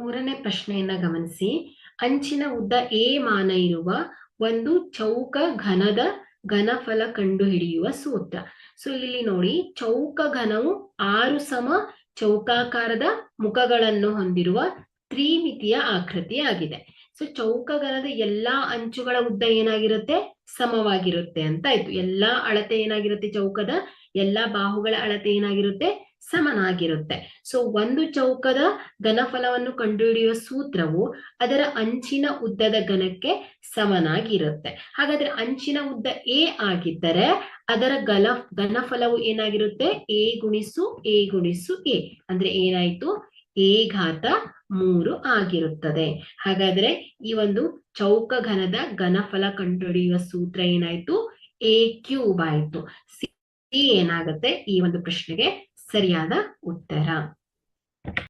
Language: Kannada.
ಮೂರನೇ ಪ್ರಶ್ನೆಯನ್ನ ಗಮನಿಸಿ. ಅಂಚಿನ ಉದ್ದ ಎ ಮಾನ ಇರುವ ಒಂದು ಚೌಕ ಘನದ ಘನಫಲ ಕಂಡುಹಿಡಿಯುವ ಸೂತ್ರ. ಸೊ ಇಲ್ಲಿ ನೋಡಿ, ಚೌಕ ಘನವು ಆರು ಸಮ ಚೌಕಾಕಾರದ ಮುಖಗಳನ್ನು ಹೊಂದಿರುವ ತ್ರಿಮಿತಿಯ ಆಕೃತಿಯಾಗಿದೆ. ಸೊ ಚೌಕ ಘನದ ಎಲ್ಲಾ ಅಂಚುಗಳ ಉದ್ದ ಏನಾಗಿರುತ್ತೆ? ಸಮವಾಗಿರುತ್ತೆ ಅಂತ ಆಯ್ತು. ಎಲ್ಲಾ ಅಳತೆ ಏನಾಗಿರುತ್ತೆ ಚೌಕದ? ಎಲ್ಲಾ ಬಾಹುಗಳ ಅಳತೆ ಏನಾಗಿರುತ್ತೆ? ಸಮನಾಗಿರುತ್ತೆ. ಸೊ ಒಂದು ಚೌಕದ ಘನಫಲವನ್ನು ಕಂಡುಹಿಡಿಯುವ ಸೂತ್ರವು ಅದರ ಅಂಚಿನ ಉದ್ದದ ಘನಕ್ಕೆ ಸಮನಾಗಿರುತ್ತೆ. ಹಾಗಾದ್ರೆ ಅಂಚಿನ ಉದ್ದ ಎ ಆಗಿದ್ದರೆ ಅದರ ಘನ ಘನಫಲವು ಏನಾಗಿರುತ್ತೆ? ಎ ಗುಣಿಸು ಎ ಗುಣಿಸು ಎ ಅಂದ್ರೆ ಏನಾಯ್ತು? ಎ ಘಾತ ಮೂರು ಆಗಿರುತ್ತದೆ. ಹಾಗಾದ್ರೆ ಈ ಒಂದು ಚೌಕ ಘನದ ಘನಫಲ ಕಂಡುಹಿಡಿಯುವ ಸೂತ್ರ ಏನಾಯ್ತು? ಎ ಕ್ಯೂಬ್ ಆಯ್ತು. ಸಿ ಏನಾಗುತ್ತೆ? ಈ ಒಂದು ಪ್ರಶ್ನೆಗೆ ಸರಿಯಾದ ಉತ್ತರ.